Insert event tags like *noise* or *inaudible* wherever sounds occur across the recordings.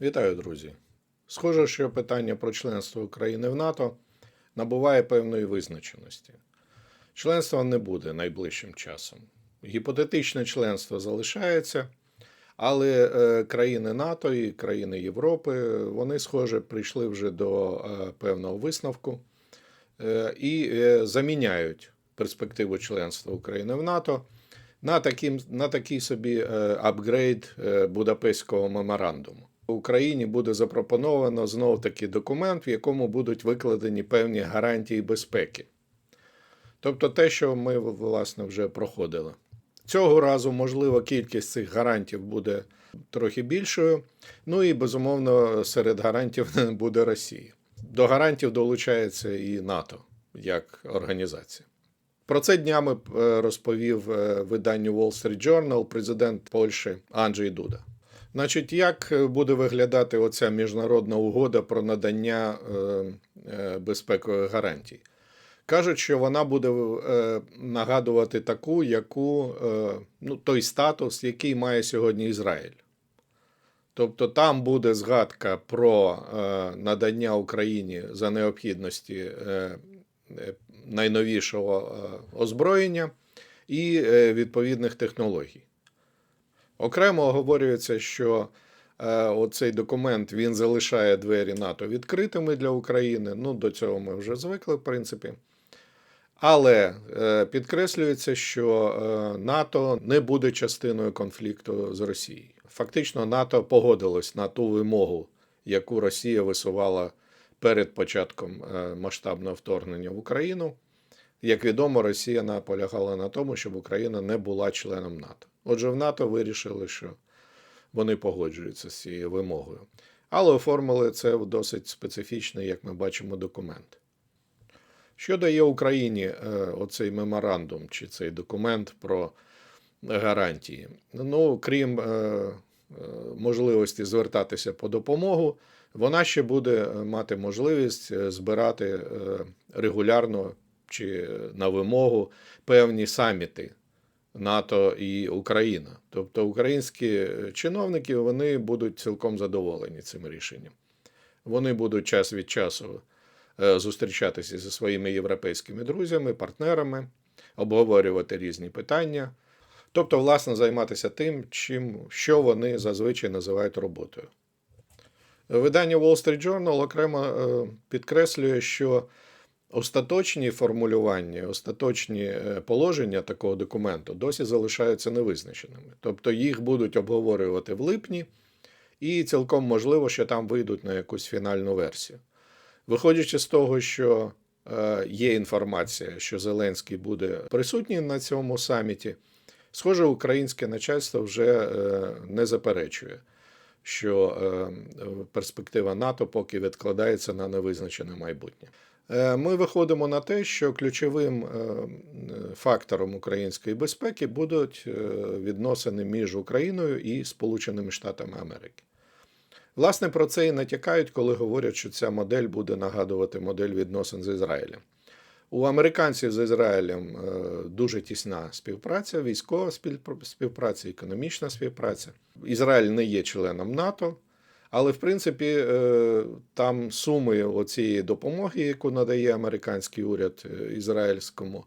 Вітаю, друзі. Схоже, що питання про членство України в НАТО набуває певної визначеності. Членства не буде найближчим часом. Гіпотетичне членство залишається, але е, країни НАТО і країни Європи вони, схоже, прийшли вже до е, певного висновку е, і заміняють перспективу членства України в НАТО на, таким, на такий собі апгрейд Будапештського меморандуму. Україні буде запропоновано знов таки документ, в якому будуть викладені певні гарантії безпеки. Тобто те, що ми власне вже проходили. Цього разу, можливо, кількість цих гарантів буде трохи більшою. Ну і безумовно, серед гарантів не *laughs* буде Росії. До гарантів долучається і НАТО як організація. Про це днями е, розповів е, виданню Wall Street Journal президент Польщі Анджей Дуда. Значить, як буде виглядати оця міжнародна угода про надання е, е, безпекових гарантій? Кажуть, що вона буде е, нагадувати таку, яку е, ну, той статус, який має сьогодні Ізраїль. Тобто там буде згадка про е, надання Україні за необхідності е, е, найновішого е, озброєння і е, відповідних технологій. Окремо оговорюється, що е, оцей документ він залишає двері НАТО відкритими для України. Ну, до цього ми вже звикли, в принципі. Але е, підкреслюється, що е, НАТО не буде частиною конфлікту з Росією. Фактично, НАТО погодилось на ту вимогу, яку Росія висувала перед початком е, масштабного вторгнення в Україну. Як відомо, Росія наполягала на тому, щоб Україна не була членом НАТО. Отже, в НАТО вирішили, що вони погоджуються з цією вимогою. Але оформили це в досить специфічний, як ми бачимо, документ. Що дає Україні е, оцей меморандум чи цей документ про гарантії? Ну, крім е, е, можливості звертатися по допомогу, вона ще буде мати можливість збирати регулярно чи на вимогу певні саміти НАТО і Україна. Тобто українські чиновники вони будуть цілком задоволені цим рішенням. Вони будуть час від часу е, зустрічатися зі своїми європейськими друзями, партнерами, обговорювати різні питання. Тобто, власне, займатися тим, чим, що вони зазвичай називають роботою. Видання Wall Street Journal окремо е, підкреслює, що остаточні формулювання, остаточні е, положення такого документу досі залишаються невизначеними. Тобто їх будуть обговорювати в липні, і цілком можливо, що там вийдуть на якусь фінальну версію. Виходячи з того, що е, є інформація, що Зеленський буде присутній на цьому саміті, схоже, українське начальство вже е, не заперечує що перспектива НАТО поки відкладається на невизначене майбутнє. Е, Ми виходимо на те, що ключовим е, фактором української безпеки будуть е, відносини між Україною і Сполученими Штатами Америки. Власне, про це і натякають, коли говорять, що ця модель буде нагадувати модель відносин з Ізраїлем. У американців з Ізраїлем дуже тісна співпраця, військова співпра- співпраця, економічна співпраця. Ізраїль не є членом НАТО, але в принципі е, там суми оцієї допомоги, яку надає американський уряд е, ізраїльському,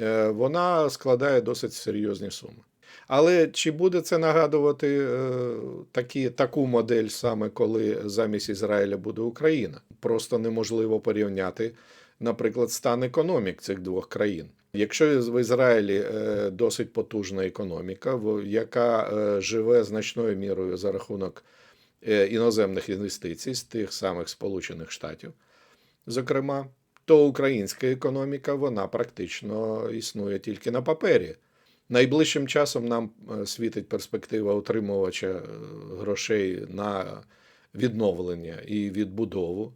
е, вона складає досить серйозні суми. Але чи буде це нагадувати такі, таку модель саме коли замість Ізраїля буде Україна? Просто неможливо порівняти наприклад, стан економік цих двох країн. Якщо в Ізраїлі досить потужна економіка, яка живе значною мірою за рахунок іноземних інвестицій з тих самих Сполучених Штатів, зокрема, то українська економіка вона практично існує тільки на папері. Найближчим часом нам е, світить перспектива отримувача е, грошей на відновлення і відбудову.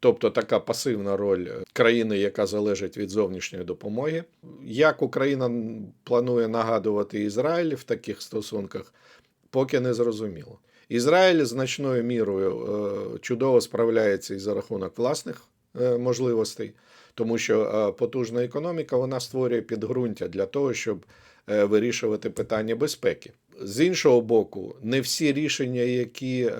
Тобто така пасивна роль країни, яка залежить від зовнішньої допомоги. Як Україна планує нагадувати Ізраїль в таких стосунках, поки не зрозуміло. Ізраїль значною мірою е, чудово справляється і за рахунок власних е, можливостей, тому що е, потужна економіка вона створює підґрунтя для того, щоб вирішувати питання безпеки. З іншого боку, не всі рішення, які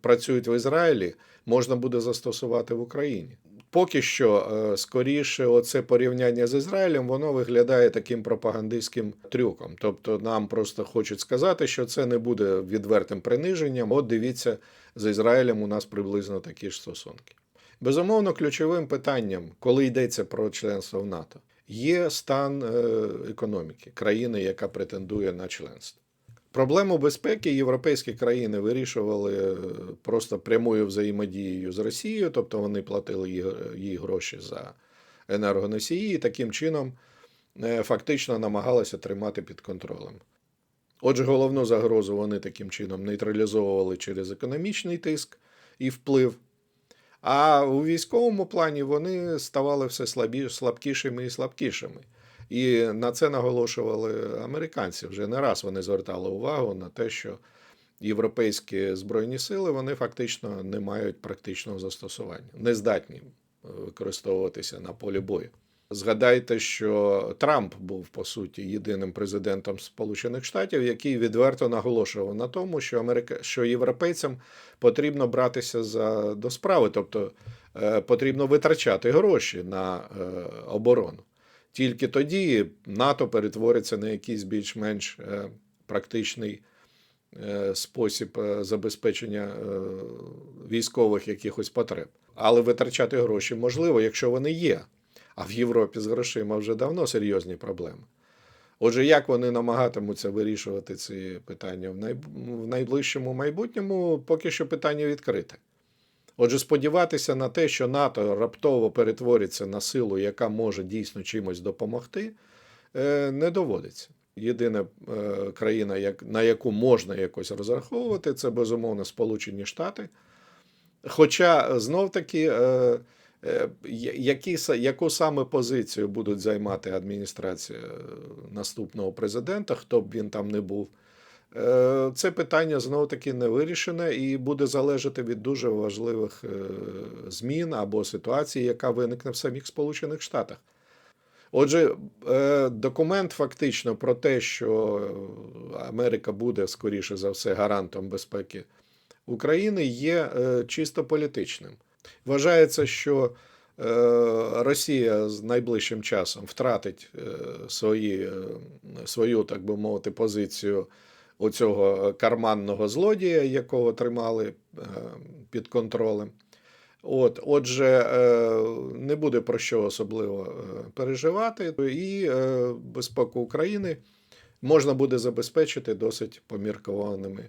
працюють в Ізраїлі, можна буде застосувати в Україні. Поки що, е, скоріше, оце порівняння з Ізраїлем, воно виглядає таким пропагандистським трюком. Тобто, нам просто хочуть сказати, що це не буде відвертим приниженням. От дивіться, з Ізраїлем у нас приблизно такі ж стосунки. Безумовно, ключовим питанням, коли йдеться про членство в НАТО, є стан е, економіки країни, яка претендує на членство. Проблему безпеки європейські країни вирішували е, просто прямою взаємодією з Росією, тобто вони платили їй, гроші за енергоносії і таким чином е, фактично намагалися тримати під контролем. Отже, головну загрозу вони таким чином нейтралізовували через економічний тиск і вплив. А у військовому плані вони ставали все слабкішими і слабкішими. І на це наголошували американці. Вже не раз вони звертали увагу на те, що європейські збройні сили вони фактично не мають практичного застосування, не здатні використовуватися на полі бою. Згадайте, що Трамп був по суті єдиним президентом Сполучених Штатів, який відверто наголошував на тому, що Америка, що європейцям потрібно братися за до справи, тобто е, потрібно витрачати гроші на е, оборону. Тільки тоді НАТО перетвориться на якийсь більш-менш е, практичний е, спосіб е, забезпечення військових якихось потреб. Але витрачати гроші можливо, якщо вони є. А в Європі з грошима вже давно серйозні проблеми. Отже, як вони намагатимуться вирішувати ці питання в найближчому майбутньому, поки що питання відкрите. Отже, сподіватися на те, що НАТО раптово перетвориться на силу, яка може дійсно чимось допомогти, е, не доводиться. Єдина е, країна, на яку можна якось розраховувати, це безумовно Сполучені Штати. Хоча знов таки. Е, які, яку саме позицію будуть займати адміністрація наступного президента, хто б він там не був, це питання знову таки не вирішене і буде залежати від дуже важливих змін або ситуації, яка виникне в самих Сполучених Штатах. Отже, документ фактично про те, що Америка буде скоріше за все гарантом безпеки України, є чисто політичним. Вважається, що Росія з найближчим часом втратить свої, свою, так би мовити, позицію оцього карманного злодія, якого тримали під контролем. От, Отже, не буде про що особливо переживати, і безпеку України можна буде забезпечити досить поміркованими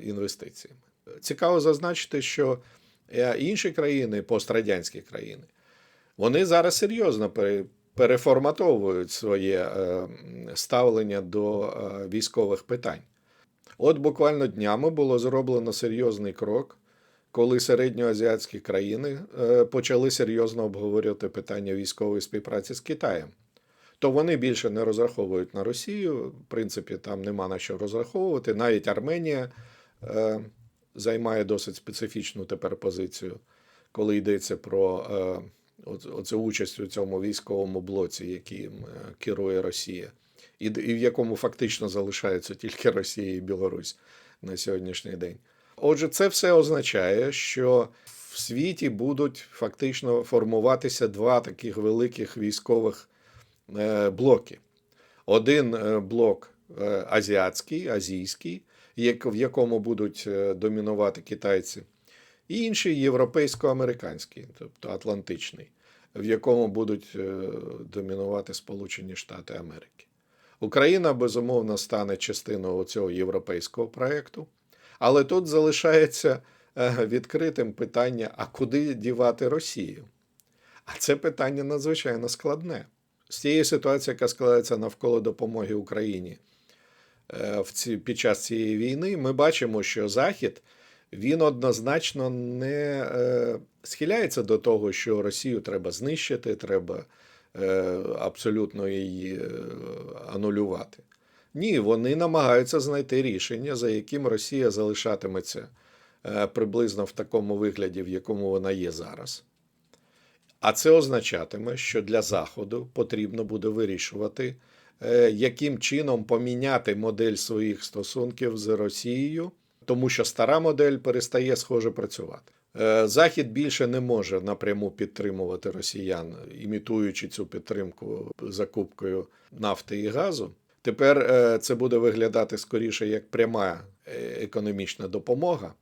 інвестиціями. Цікаво зазначити, що інші країни, пострадянські країни, вони зараз серйозно переформатовують своє ставлення до військових питань. От буквально днями було зроблено серйозний крок, коли середньоазіатські країни почали серйозно обговорювати питання військової співпраці з Китаєм. То вони більше не розраховують на Росію, в принципі, там нема на що розраховувати. Навіть Арменія займає досить специфічну тепер позицію, коли йдеться про оцю участь у цьому військовому блоці, яким керує Росія, і в якому фактично залишаються тільки Росія і Білорусь на сьогоднішній день. Отже, це все означає, що в світі будуть фактично формуватися два таких великих військових блоки. Один блок азіатський, азійський, в якому будуть домінувати китайці, і інший європейсько-американський, тобто Атлантичний, в якому будуть домінувати Сполучені Штати Америки. Україна, безумовно, стане частиною цього європейського проєкту, але тут залишається відкритим питання: а куди дівати Росію? А це питання надзвичайно складне. З цієї ситуації, яка складається навколо допомоги Україні в ці, під час цієї війни, ми бачимо, що Захід він однозначно не е, схиляється до того, що Росію треба знищити, треба е, абсолютно її е, анулювати. Ні, вони намагаються знайти рішення, за яким Росія залишатиметься е, приблизно в такому вигляді, в якому вона є зараз. А це означатиме, що для Заходу потрібно буде вирішувати е, яким чином поміняти модель своїх стосунків з Росією, тому що стара модель перестає схоже працювати. Е, Захід більше не може напряму підтримувати росіян, імітуючи цю підтримку закупкою нафти і газу. Тепер е, це буде виглядати скоріше як пряма е, економічна допомога,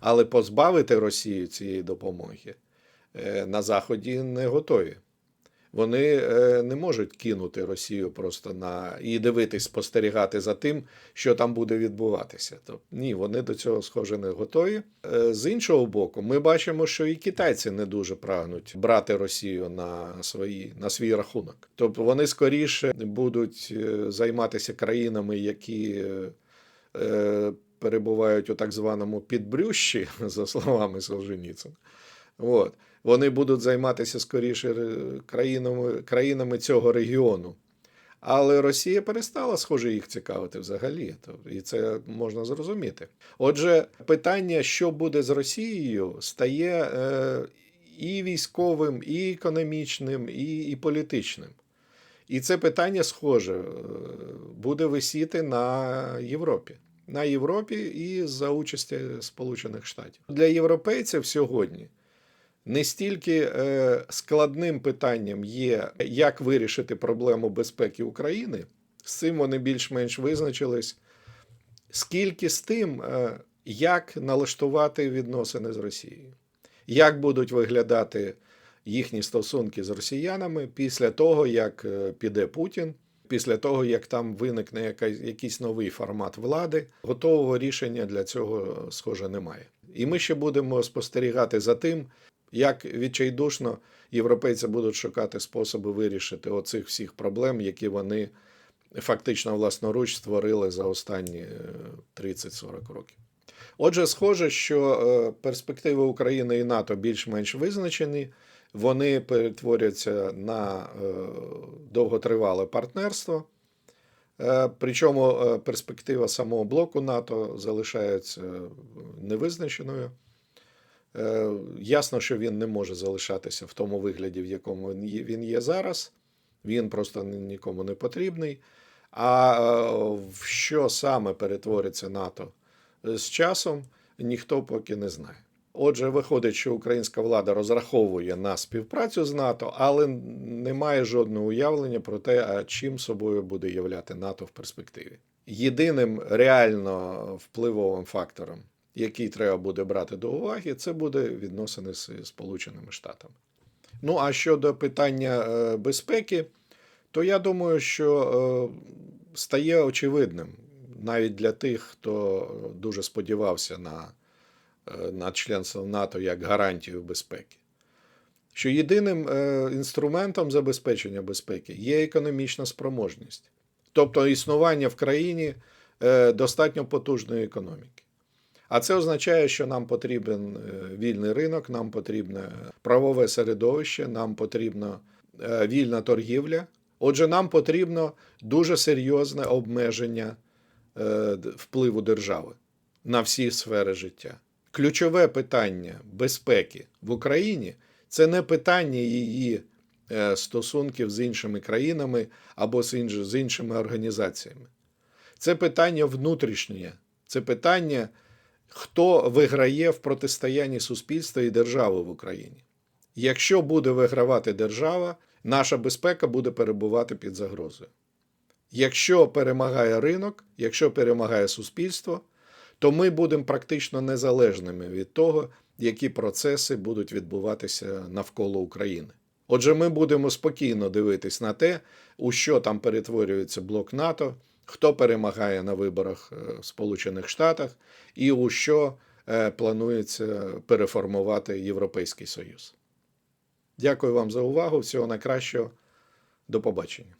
але позбавити Росію цієї допомоги на Заході не готові. Вони е, не можуть кинути Росію просто на і дивитись, спостерігати за тим, що там буде відбуватися. Тобто, ні, вони до цього схоже не готові. Е, З іншого боку, ми бачимо, що і китайці не дуже прагнуть брати Росію на свої на свій рахунок. Тобто вони скоріше будуть е, займатися країнами, які перебувають у так званому підбрющі, *laughs* за словами Солженіцина. От. Вони будуть займатися скоріше е, країнами, країнами цього регіону. Але Росія перестала, схоже, їх цікавити взагалі. Тобто, І це можна зрозуміти. Отже, питання, що буде з Росією, стає е, і військовим, і економічним, і, і політичним. І це питання, схоже, е, буде висіти на Європі. На Європі і за участі Сполучених Штатів. Для європейців сьогодні не стільки е, складним питанням є, як вирішити проблему безпеки України. З цим вони більш-менш визначились, скільки з тим, е, як налаштувати відносини з Росією, як будуть виглядати їхні стосунки з росіянами після того, як е, піде Путін, після того, як там виникне якийсь новий формат влади, готового рішення для цього, схоже, немає. І ми ще будемо спостерігати за тим, як відчайдушно європейці будуть шукати способи вирішити оцих всіх проблем, які вони фактично власноруч створили за останні е, 30-40 років. Отже, схоже, що е, перспективи України і НАТО більш-менш визначені, вони перетворяться на е, довготривале партнерство. Е, Причому е, перспектива самого блоку НАТО залишається невизначеною. Е, Ясно, що він не може залишатися в тому вигляді, в якому він є- зараз. Він просто нікому не потрібний. А е, в що саме перетвориться НАТО з часом, ніхто поки не знає. Отже, виходить, що українська влада розраховує на співпрацю з НАТО, але не має жодного уявлення про те, чим собою буде являти НАТО в перспективі. Єдиним реально впливовим фактором, який треба буде брати до уваги, це буде відносини з Сполученими Штатами. Ну а щодо питання е, безпеки, то я думаю, що е, стає очевидним навіть для тих, хто дуже сподівався на, е, на членство НАТО як гарантію безпеки. Що єдиним е, інструментом забезпечення безпеки є економічна спроможність, тобто існування в країні е, достатньо потужної економіки. А це означає, що нам потрібен е, вільний ринок, нам потрібне правове середовище, нам потрібна е, вільна торгівля. Отже, нам потрібно дуже серйозне обмеження е, впливу держави на всі сфери життя. Ключове питання безпеки в Україні це не питання її стосунків з іншими країнами або з іншими організаціями. Це питання внутрішнє, це питання, хто виграє в протистоянні суспільства і держави в Україні. Якщо буде вигравати держава, наша безпека буде перебувати під загрозою. Якщо перемагає ринок, якщо перемагає суспільство, то ми будемо практично незалежними від того, які процеси будуть відбуватися навколо України. Отже, ми будемо спокійно дивитись на те, у що там перетворюється блок НАТО, хто перемагає на виборах е, в Сполучених Штатах і у що е, планується переформувати Європейський Союз. Дякую вам за увагу. Всього найкращого. До побачення.